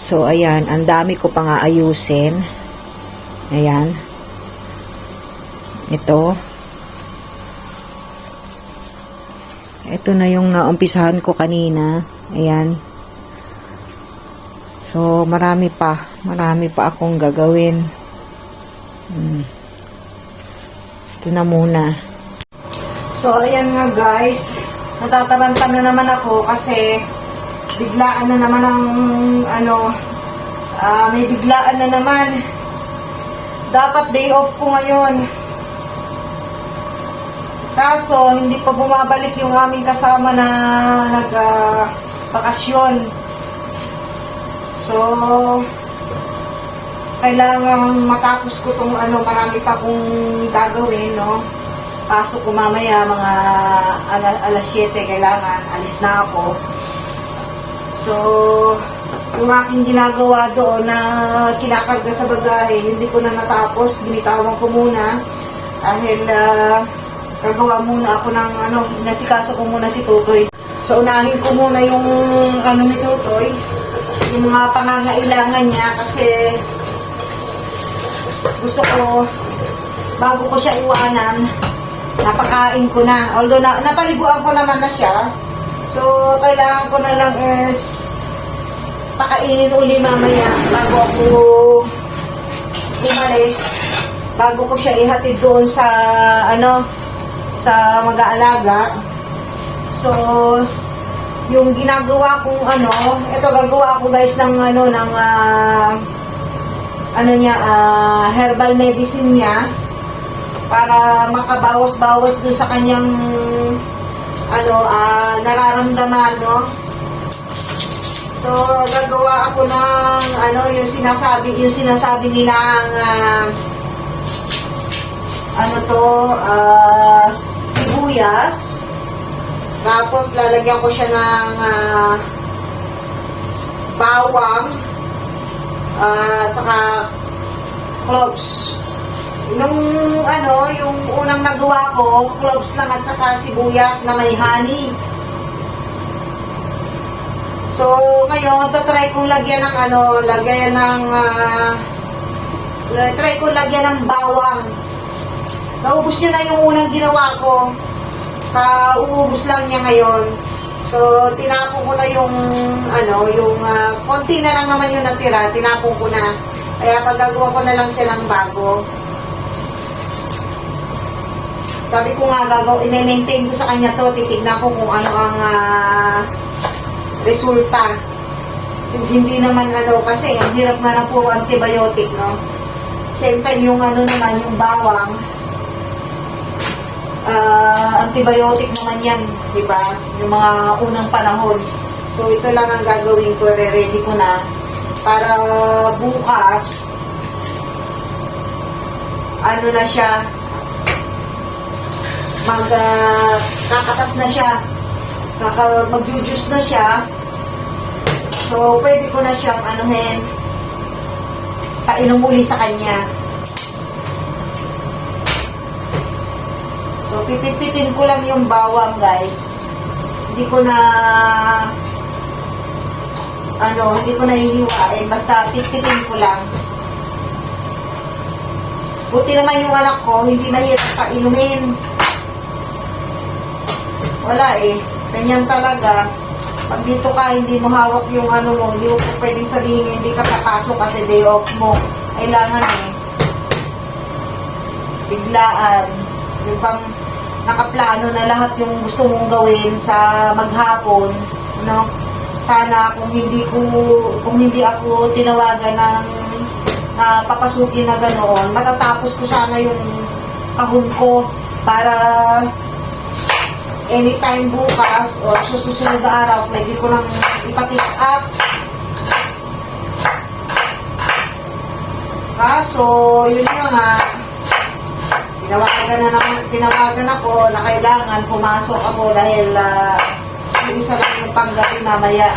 So, ayan, ang dami ko pang aayusin. Ayan. Ito. Ito na yung naumpisahan ko kanina. Ayan. So, marami pa. Marami pa akong gagawin. Hmm. Ito na muna. So, ayan nga guys. Natataranta na naman ako kasi biglaan na naman ang ano, ah, may biglaan na naman. Dapat day off ko ngayon. Kaso, hindi pa bumabalik yung aming kasama na nag-bakasyon. so, kailangan matapos ko tong ano, marami pa kong gagawin, no? Pasok ko mamaya, mga ala, alas 7, kailangan, alis na ako. So, yung aking ginagawa doon na kinakarga sa bagahe, hindi ko na natapos, binitawan ko muna dahil ah, gagawa muna ako ng ano, nasikaso ko muna si Tutoy. So, unahin ko muna yung ano ni Tutoy, yung mga pangangailangan niya kasi gusto ko, bago ko siya iwanan, napakain ko na. Although na, napaliguan ko naman na siya, so kailangan ko na lang is pakainin uli mamaya bago ako umalis. Bago ko siya ihatid doon sa ano sa mag-aalaga. So yung ginagawa kong ano ito gagawa ako guys ng ano ng ah, ano niya ah, herbal medicine niya para makabawas-bawas doon sa kanyang ano ah, nararamdaman no So, gagawa ako ng ano, yung sinasabi, yung sinasabi nila ang ah, ano to, ah, sibuyas. Tapos, lalagyan ko siya ng ah, bawang ah, at saka cloves. Nung ano, yung unang nagawa ko, cloves lang at saka sibuyas na may honey. So, ngayon, tatry kong lagyan ng ano, lagyan ng, ah, try kong lagyan ng bawang. Naubos niya na yung unang ginawa ko. Kauubos lang niya ngayon. So, tinapon ko na yung, ano, yung, ah, konti na lang naman yung natira, tinapon ko na. Kaya paggagawa ko na lang siya ng bago. Sabi ko nga, gagaw, i-maintain ko sa kanya to, titignan ko kung ano ang, ah, resulta. Since hindi naman ano, kasi ang hirap nga na puro antibiotic, no? Same time yung ano naman, yung bawang, ah antibiotic naman yan, di ba? Yung mga unang panahon. So, ito lang ang gagawin ko, re-ready ko na para bukas, ano na siya, mag, ah, kakatas na siya, kaka, magjujuice na siya. So, pwede ko na siyang anuhin, painom uli sa kanya. So, pipit-pitin ko lang yung bawang, guys. Hindi ko na, ano, hindi ko na hihiwain. Basta pitpitin ko lang. Buti naman yung anak ko, hindi mahirap painumin. Wala eh. Ganyan talaga. Pag dito ka, hindi mo hawak yung ano mo, hindi mo pwedeng sabihin hindi ka papasok kasi day off mo. Kailangan eh. Biglaan. Yung bang nakaplano na lahat yung gusto mong gawin sa maghapon, no? Sana kung hindi ko kung hindi ako tinawagan ng na papasukin na ganoon, matatapos ko sana yung kahon ko para anytime bukas o sa susunod na araw, pwede ko nang ipapick up. Kaso, yun nga nga, tinawagan na naman, tinawagan ako na kailangan pumasok ako dahil uh, isa lang yung panggabi mamaya.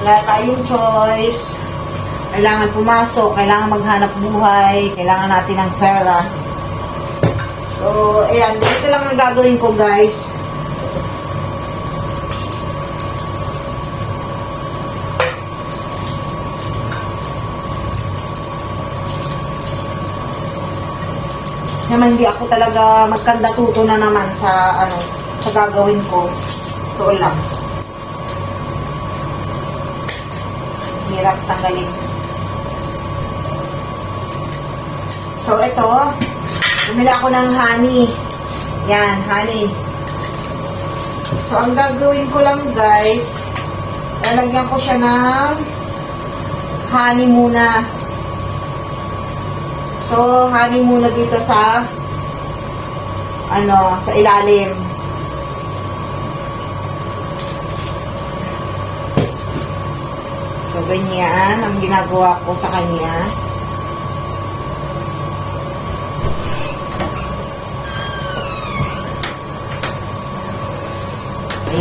Wala tayong choice. Kailangan pumasok, kailangan maghanap buhay, kailangan natin ng pera. So, ayan. Ito lang ang gagawin ko, guys. naman di ako talaga magkandatuto na naman sa ano sa gagawin ko. Totoo lang. Hirap tanggalin. So, ito, bumili ako ng honey. Yan, honey. So, ang gagawin ko lang, guys, lalagyan ko siya ng honey muna. So, honey muna dito sa ano, sa ilalim. So, ganyan ang ginagawa ko sa kanya.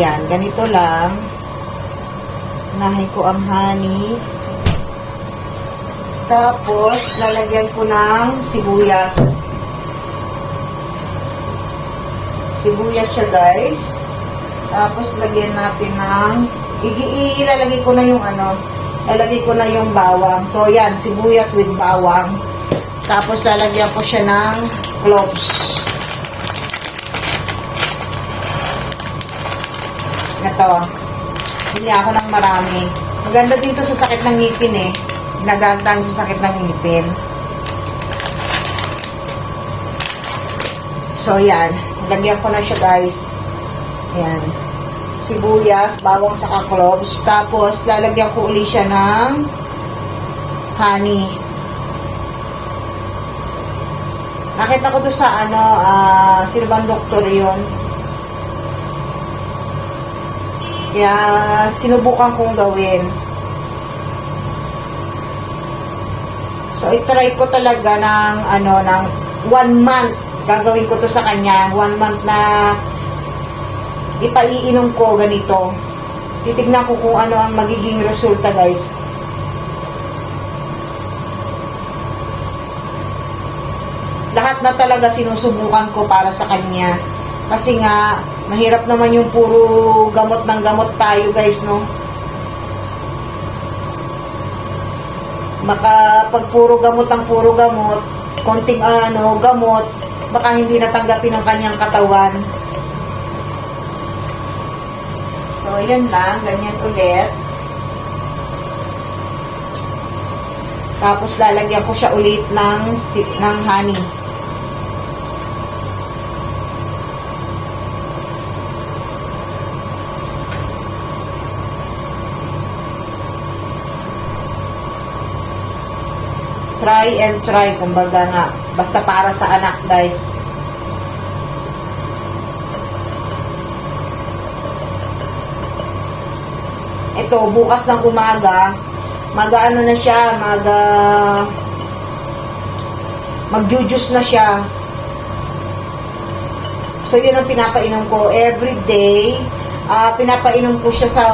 Ayan, ganito lang. Unahin ko ang honey. Tapos, lalagyan ko ng sibuyas. Sibuyas siya, guys. Tapos, lagyan natin ng... Ilalagay ko na yung ano, lalagay ko na yung bawang. So, yan, sibuyas with bawang. Tapos, lalagyan ko siya ng cloves. Ito. Hindi ako ng marami. Maganda dito sa sakit ng ngipin eh. Nagagdang sa sakit ng ngipin. So, yan. Lagyan ko na siya, guys. Ayan. Sibuyas, bawang saka cloves. Tapos, lalagyan ko uli siya ng honey. Nakita ko to sa ano, ah, sino bang doktor yun? Kaya, sinubukan kong gawin. So, itry ko talaga ng, ano, ng one month. Gagawin ko to sa kanya. One month na ipaiinom ko ganito. Titignan ko kung ano ang magiging resulta, guys. Lahat na talaga sinusubukan ko para sa kanya. Kasi nga, mahirap naman yung puro gamot ng gamot tayo, guys, no? Maka pag puro gamot ang puro gamot, konting ano, gamot, baka hindi natanggapin ng kanyang katawan. So, yan lang. Ganyan ulit. Tapos, lalagyan ko siya ulit ng, ng honey. Try and try, kumbaga nga. Basta para sa anak, guys. ito, bukas ng umaga, mag-ano na siya, mag, uh, magjujus na siya. So, yun ang pinapainom ko every day. ah pinapainom ko siya sa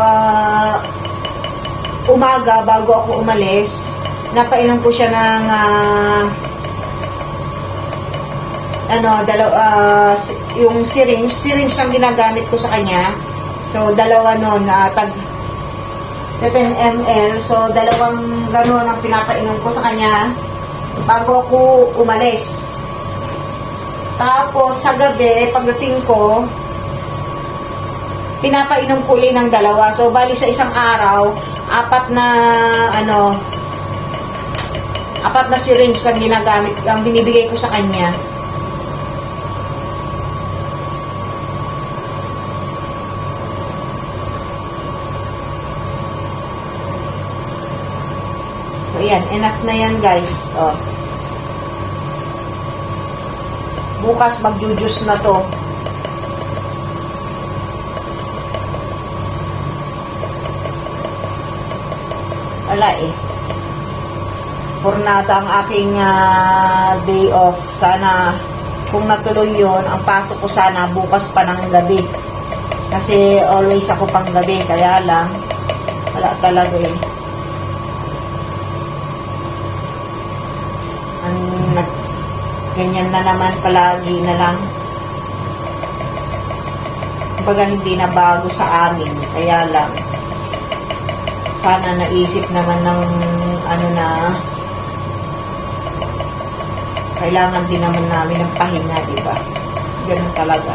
umaga bago ako umalis. Napainom ko siya ng ah, ano, dalaw, si- yung syringe. Syringe ang ginagamit ko sa kanya. So, dalawa nun, ah, tag 10 ml. So, dalawang gano'n ang pinapainom ko sa kanya bago ako umalis. Tapos, sa gabi, pagdating ko, pinapainom ko ulit ng dalawa. So, bali sa isang araw, apat na, ano, apat na syringe ang ginagamit, ang binibigay ko sa kanya. So, ayan. Enough na yan, guys. Oh. Bukas, magjujus na to. Wala eh. Pornada ang aking ah, day off. Sana, kung natuloy yon ang pasok ko sana bukas pa ng gabi. Kasi always ako pang gabi. Kaya lang, wala talaga eh. ang nag ganyan na naman palagi na lang kumbaga hindi na bago sa amin kaya lang sana naisip naman ng ano na kailangan din naman namin ng pahinga, di ba? Ganun talaga.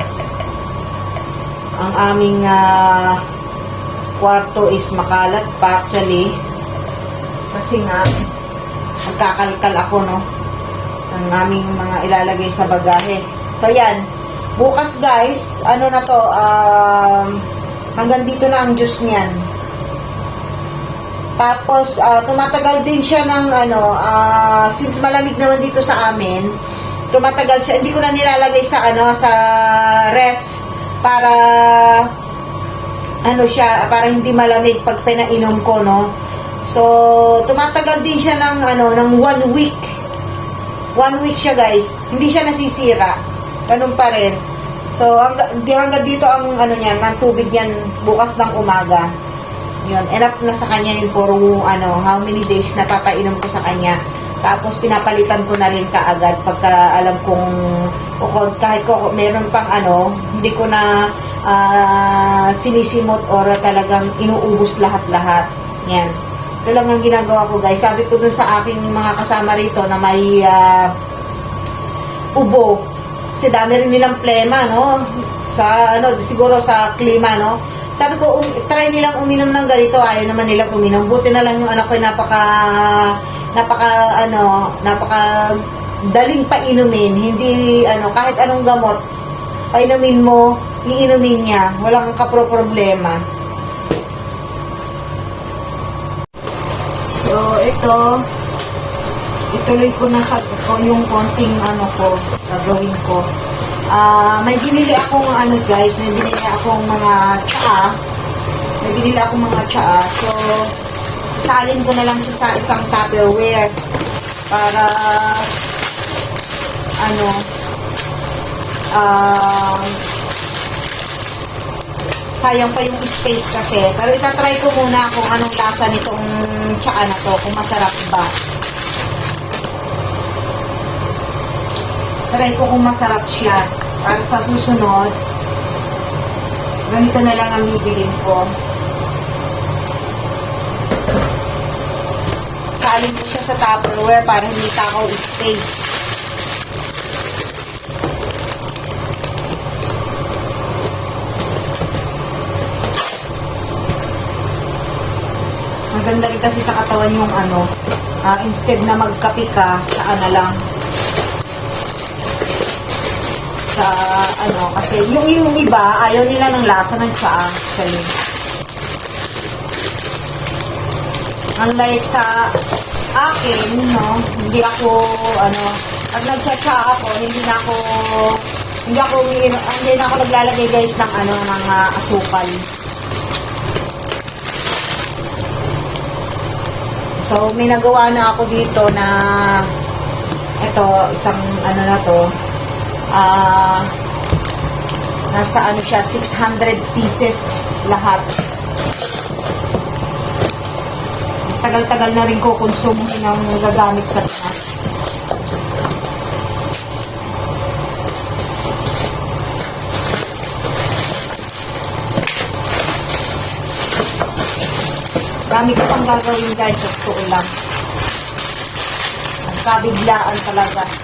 Ang aming ah, kwarto is makalat pa actually. Kasi nga, nagkakalkal ako, no? Ng aming mga ilalagay sa bagahe. So, yan. Bukas, guys, ano na to, um, hanggang dito na ang juice niyan. Tapos, ah, tumatagal din siya ng, ano, ah, since malamig naman dito sa amin, tumatagal siya, hindi ko na nilalagay sa, ano, sa ref, para, ano siya, para hindi malamig pag pinainom ko, no? So, tumatagal din siya ng, ano, ng one week. One week siya, guys. Hindi siya nasisira. Ganun pa rin. So, hanggang, hanggang dito ang, ano niyan, ng tubig niyan bukas ng umaga. Yun, enough na sa kanya yung puro, ano, how many days na papainom ko sa kanya. Tapos, pinapalitan ko na rin kaagad pagka alam kong, o kahit ko meron pang ano, hindi ko na ah, sinisimot or talagang inuubos lahat-lahat. Yan. Ito lang ang ginagawa ko, guys. Sabi ko dun sa aking mga kasama rito na may ah, ubo. Kasi dami rin nilang plema, no? Sa, ano, siguro sa klima, no? Sabi ko, um, try nilang uminom ng ganito. Ayaw naman nilang uminom. Buti na lang yung anak ko napaka, napaka, ano, napaka daling painumin. Hindi, ano, kahit anong gamot, painumin mo, iinumin niya. Walang kapro-problema. So, ito, ituloy ko na sa yung konting ano ko, gagawin ko. Ah, may binili akong ano guys, may binili akong mga tsaa. May binili akong mga tsaa. So, sasalin ko na lang siya sa isang Tupperware para ano ah sayang pa yung space kasi. Pero itatry ko muna kung anong lasa nitong tsaa na to, kung masarap ba. Try ko kung masarap siya. Para sa susunod, ganito na lang ang bibilin ko. Salin ko siya sa Tupperware para hindi takaw space. Maganda rin kasi sa katawan yung ano, ah, instead na magkape ka, saan na lang. Sa ano, kasi yung, yung iba, ayaw nila ng lasa ng tsaa, actually. Unlike sa akin, no, hindi ako, ano, pag nagtsatsa ako, hindi na ako, hindi ako, hindi na ako naglalagay guys ng ano, ng ah, asukal. So, may nagawa na ako dito na ito, isang ano na to, ah, nasa ano siya, 600 pieces lahat. Tagal-tagal na rin ko konsumuhin ng gagamit sa taas. Dami ko pang gagawin guys, totoo lang. Nagkabiglaan talaga.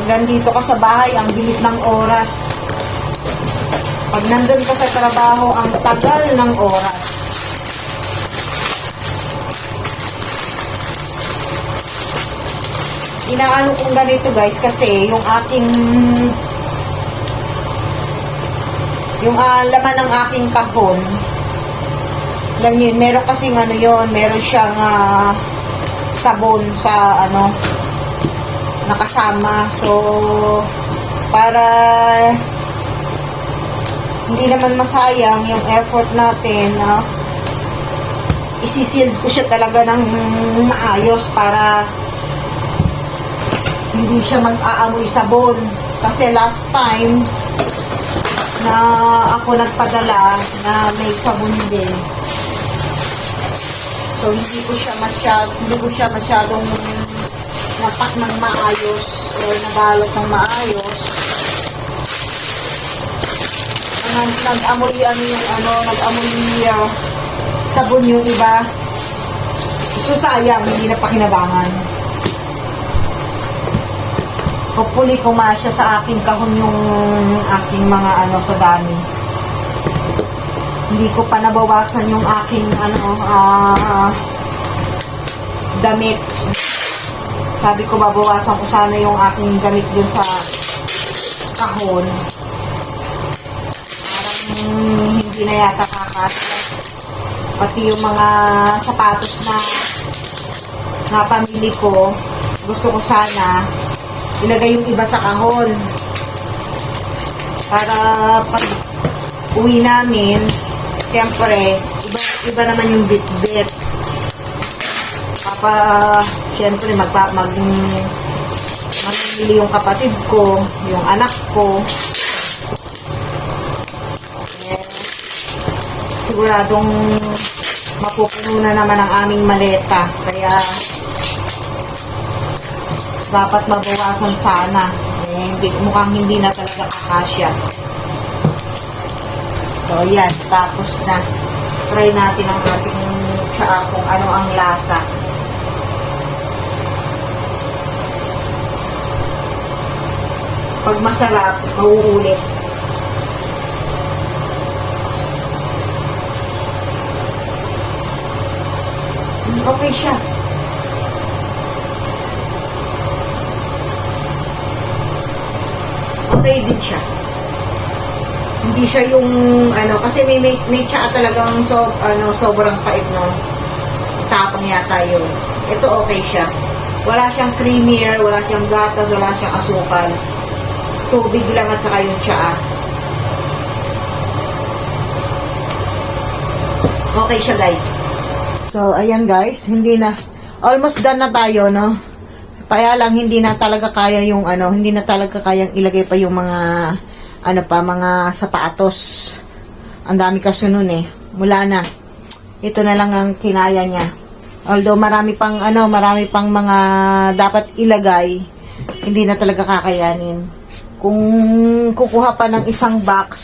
Pag nandito ka sa bahay, ang bilis ng oras. Pag nandun ka sa trabaho, ang tagal ng oras. Inaano kong ganito guys kasi yung aking yung ah, laman ng aking kahon alam niyo, meron kasing ano yon meron siyang ah, sabon sa ano nakasama so para hindi naman masayang yung effort natin no? isisil ko siya talaga ng maayos para hindi siya mag-aamoy sabon kasi last time na ako nagpadala na may sabon din. So, hindi ko siya masyad, hindi ko siya masyadong napak ng maayos o nabalot ng maayos. Nag, nag-amoy ano yung ano, nag-amoy uh, sabon yung iba. So sayang, hindi na pakinabangan. Hopefully kumasya sa aking kahon yung aking mga ano sa dami. Hindi ko pa nabawasan yung aking ano ah damit. Sabi ko babawasan ko sana yung aking damit dun sa kahon. Parang hindi na yata kakasya. Pati yung mga sapatos na na pamili ko, gusto ko sana ilagay yung iba sa kahon. Para pag uwi namin, siyempre, iba, iba naman yung bit-bit. Papa, siyempre, magpa, mag, mamimili yung kapatid ko, yung anak ko. Eh, siguradong mapupuno na naman ang aming maleta. Kaya, dapat mabawasan sana. Eh, hindi, mukhang hindi na talaga kakasya. So, yan. Tapos na. Try natin ang ating tsaa kung ano ang lasa. Pag masarap, mauulit. Mm, Okay siya. okay din siya. Hindi siya yung ano kasi may may, may tsaa talagang so, ano sobrang pait no. Tapang yata yun. Ito okay siya. Wala siyang creamier, wala siyang gatas, wala siyang asukal. Tubig lang at saka yung tsaa. Okay siya guys. So ayan guys, hindi na almost done na tayo no. Kaya lang hindi na talaga kaya yung ano, hindi na talaga kayang ilagay pa yung mga ano pa, mga sapatos. Ang dami kasi nun eh. Mula na. Ito na lang ang kinaya niya. Although marami pang ano, marami pang mga dapat ilagay, hindi na talaga kakayanin. Kung kukuha pa ng isang box,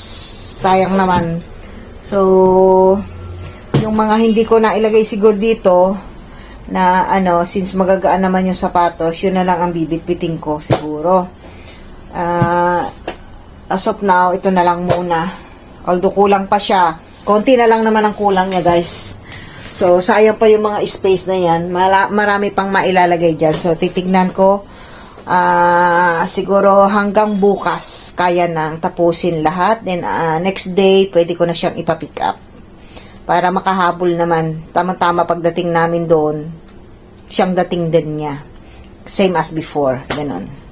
sayang naman. So, yung mga hindi ko na ilagay siguro dito, na ano, since magagaan naman yung sapatos, yun na lang ang bibit-biting ko siguro. Ah, as of now, ito na lang muna. Although kulang pa siya. Konti na lang naman ang kulang niya, guys. So, sayang pa yung mga space na yan. Mala- marami pang mailalagay dyan. So, titignan ko. Ah siguro hanggang bukas, kaya nang tapusin lahat. Then, ah, next day, pwede ko na siyang ipapick up para makahabol naman. Tama-tama pagdating namin doon, siyang dating din niya. Same as before. Ganon.